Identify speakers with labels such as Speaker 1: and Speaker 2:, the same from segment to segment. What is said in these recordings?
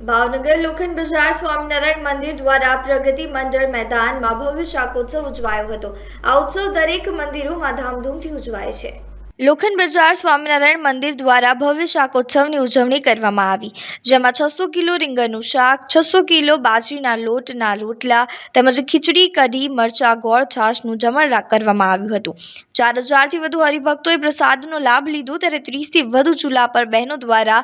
Speaker 1: ભાવનગર લોખંડ બજાર સ્વામિનારાયણ મંદિર દ્વારા પ્રગતિ મંડળ મેદાનમાં ભવ્ય શાકોત્સવ ઉજવાયો હતો. આ ઉત્સવ દરેક મંદિરોમાં ધામધૂમથી ઉજવાય છે. લોખંડ બજાર સ્વામિનારાયણ મંદિર દ્વારા ભવ્ય શાકોત્સવની ઉજવણી કરવામાં આવી, જેમાં છસો કિલો રીંગણનું શાક, છસો કિલો બાજરીના લોટના રોટલા તેમજ ખીચડી, કઢી, મરચા, ગોળ, છાશનું જમણ કરવામાં આવ્યું હતું. ચાર હજારથી વધુ હરિભક્તોએ પ્રસાદનો લાભ લીધો ત્યારે ત્રીસથી વધુ ચૂલા પર બહેનો દ્વારા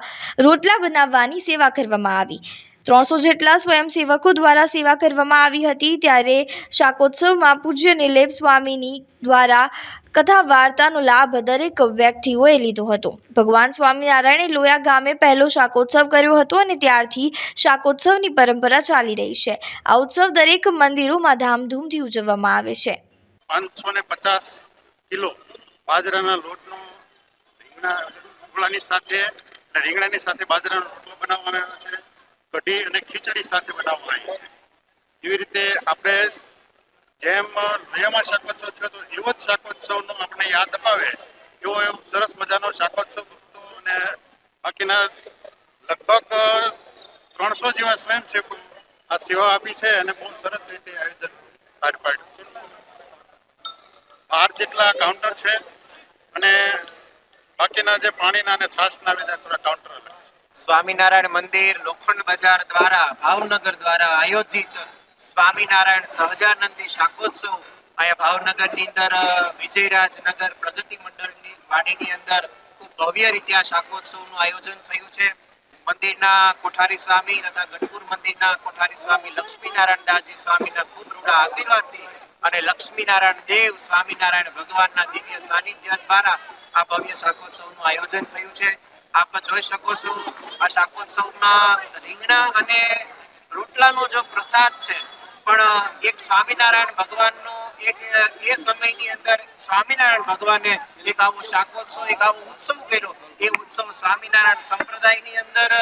Speaker 1: રોટલા બનાવવાની સેવા કરવામાં આવી. ત્રણસો જેટલા સ્વયંસેવકો દ્વારા સેવા કરવામાં આવી હતી ત્યારે શાકોત્સવમાં પૂજ્ય નિલેપ સ્વામીની દ્વારા કથા વાર્તાનો લાભ દરેક વ્યક્તિઓએ લીધો હતો. ભગવાન સ્વામિનારાયણે લોયા ગામે પહેલો શાકોત્સવ કર્યો હતો અને ત્યારથી શાકોત્સવની પરંપરા ચાલી રહી છે. આ ઉત્સવ દરેક મંદિરોમાં ધામધૂમથી ઉજવવામાં આવે છે.
Speaker 2: પાંચસો ને પચાસ કિલો બાજરાના લોટનો રીંગણા ઢોકળાની સાથે રીંગણાની સાથે બાજરાનો રોટલો બનાવવામાં આવ્યો છે. કઢી અને ખીચડી સાથે બનાવવામાં આવી છે. એવી રીતે આપણે જેમ લોયામાં શાકોત્સવ થયો તો એવો જ શાકોત્સવનો આપણે યાદ અપાવે, એવો એવો સરસ મજાનો શાકોત્સવ હતો અને બાકીના લગભગ ત્રણસો જેવા સ્વયંસેવકો આ સેવા આપી છે અને બહુ સરસ રીતે આયોજન પાર પાડ્યું છે. બાર જેટલા કાઉન્ટર છે અને બાકીના જે પાણીના અને છાશના બીજા થોડા કાઉન્ટર
Speaker 3: સ્વામિનારાયણ મંદિર લોખંડ બજાર દ્વારા, ભાવનગર દ્વારા આયોજિત સ્વામિનારાયણ સહજાનંદી શાકોત્સવ અહીંયા ભાવનગરની અંદર વિજયરાજનગર પ્રગતિ મંડળની વાડીની અંદર ખૂબ ભવ્ય રીતે આ શાકોત્સવનું આયોજન થયું છે. મંદિરના કોઠારી સ્વામી તથા ગઢપુર મંદિરના કોઠારી સ્વામી લક્ષ્મીનારાયણ દાસજી સ્વામીના ખૂબ રૂડા આશીર્વાદથી અને લક્ષ્મીનારાયણ દેવ સ્વામિનારાયણ ભગવાનના દિવ્ય સાનિધ્ય દ્વારા આ ભવ્ય શાકોત્સવનું આયોજન થયું છે. આપ જોઈ શકો છો, આ શાકોત્સવમાં રીંગણા અને રોટલાનો જો પ્રસાદ છે પણ એક સ્વામિનારાયણ ભગવાનનો એક એ સમયની અંદર સ્વામિનારાયણ ભગવાને એક આવો શાકોત્સવ, એક આવો ઉત્સવ કર્યો. એ ઉત્સવ સ્વામિનારાયણ સંપ્રદાયની અંદર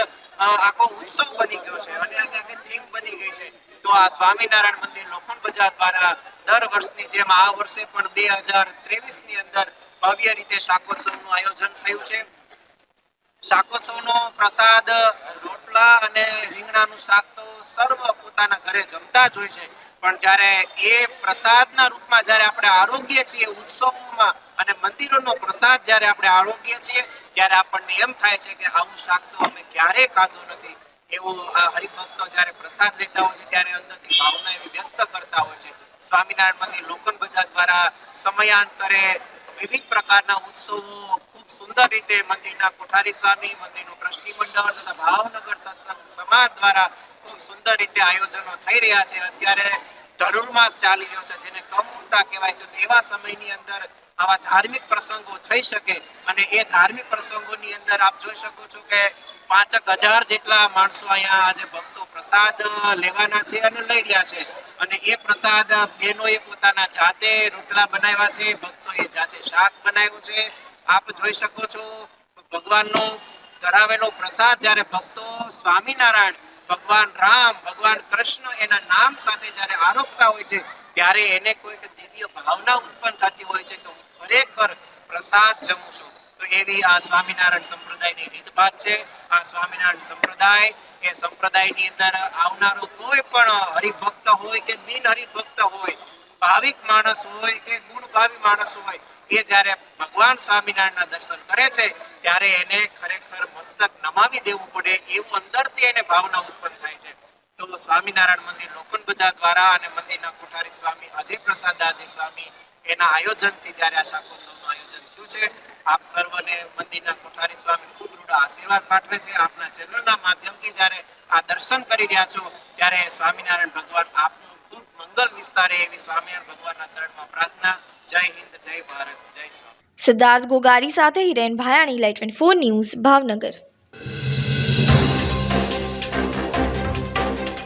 Speaker 3: આખો ઉત્સવ બની ગયો છે અને આખી થીમ બની ગઈ છે. તો આ સ્વામિનારાયણ મંદિર લોખંડ બજાર દ્વારા દર વર્ષની જેમ આ વર્ષે પણ બે હજાર ત્રેવીસની અંદર ભવ્ય રીતે શાકોત્સવનું આયોજન થયું છે. શાકોત્સવનો પ્રસાદ રોટલા અને રીંગણાનું શાક તો સર્વ પોતાના ઘરે જમતા જ હોય છે. પણ જ્યારે એ પ્રસાદના રૂપમાં જ્યારે આપણે આરોગ્ય છીએ, ઉત્સવોમાં અને મંદિરોનો પ્રસાદ જ્યારે આપણે આરોગ્ય છીએ, ત્યારે આપણને એમ થાય છે કે આવું શાક તો અમે ક્યારેય ખાધું નથી. એવો હરિભક્તો જ્યારે પ્રસાદ લેતા હોય છે, ત્યારે અંદરથી ભાવના એવી વ્યક્ત કરતા હોય છે. સ્વામિનારાયણ મંદિર લોકન બજાર દ્વારા સમયાંતરે વિવિધ પ્રકારના ઉત્સવો ખૂબ સુંદર રીતે મંદિરના કોઠારી સ્વામી, મંદિરનું ટ્રસ્ટી મંડળ તથા ભાવનગર સત્સંગ સમાજ દ્વારા ખૂબ સુંદર રીતે આયોજનો થઈ રહ્યા છે. અત્યારે ધનુર્માસ ચાલી રહ્યો છે, જેને કમુરતા કહેવાય છે. એવા સમયની અંદર આવા ધાર્મિક પ્રસંગો થઈ શકે અને એ ધાર્મિક પ્રસંગોની અંદર આપ જોઈ શકો છો કે પાંચક હજાર જેટલા માણસો અહીંયા આજે ભક્તો પ્રસાદ લેવાના છે અને લઈ રહ્યા છે. અને એ પ્રસાદ બહેનોએ પોતાના જાતે રોટલા બનાવ્યા છે, ભક્તોએ જાતે શાક બનાવ્યું છે. આપ જોઈ શકો છો ભગવાનનો ધરાવેલો પ્રસાદ જ્યારે ભક્તો સ્વામિનારાયણ ભગવાન રામ, ભગવાન કૃષ્ણ એના નામ સાથે જ્યારે આરોપતા હોય છે, ત્યારે એને કોઈક દિવ્ય ભાવના ઉત્પન્ન થતી હોય છે કે હું ખરેખર પ્રસાદ જમું છું. તો એવી આ સ્વામિનારાયણ સંપ્રદાયની રીતભાત છે. આ સ્વામિનારાયણ સંપ્રદાય, એ સંપ્રદાયની અંદર આવનારો કોઈ પણ હરિભક્ત હોય કે બિન હરિભક્ત હોય, ભાવિક માણસ હોય કે ગુણભાવી માણસ હોય એ જ્યારે ભગવાન સ્વામિનારાયણના દર્શન કરે છે, ત્યારે એને ખરેખર મસ્તક નમાવી દેવું પડે એવું અંદરથી એને ભાવના ઉત્પન્ન થાય છે. તો સ્વામિનારાયણ મંદિર લોકન બજાર દ્વારા અને મંદિરના કોઠારી સ્વામી અજય પ્રસાદ દાસજી સ્વામી એના આયોજનથી જ્યારે આ શાકોત્સવનું આયોજન થયું છે, આપ સર્વને મંદિરના કોઠારી સ્વામી ખૂબ રૂડા આશીર્વાદ પાઠવે છે. આપના ચેનલના માધ્યમથી જ્યારે આ દર્શન કરી રહ્યા છો, ત્યારે સ્વામિનારાયણ ભગવાન આપનું ખૂબ મંગલ વિસ્તારે એવી સ્વામિનારાયણ ભગવાનના ચરણમાં પ્રાર્થના. જય હિન્દ, જય ભારત, જય સ્વામી
Speaker 1: સિદ્ધાર્થ ગોગારી સાથે Hiren Bhayani light twenty four news, Bhavnagar.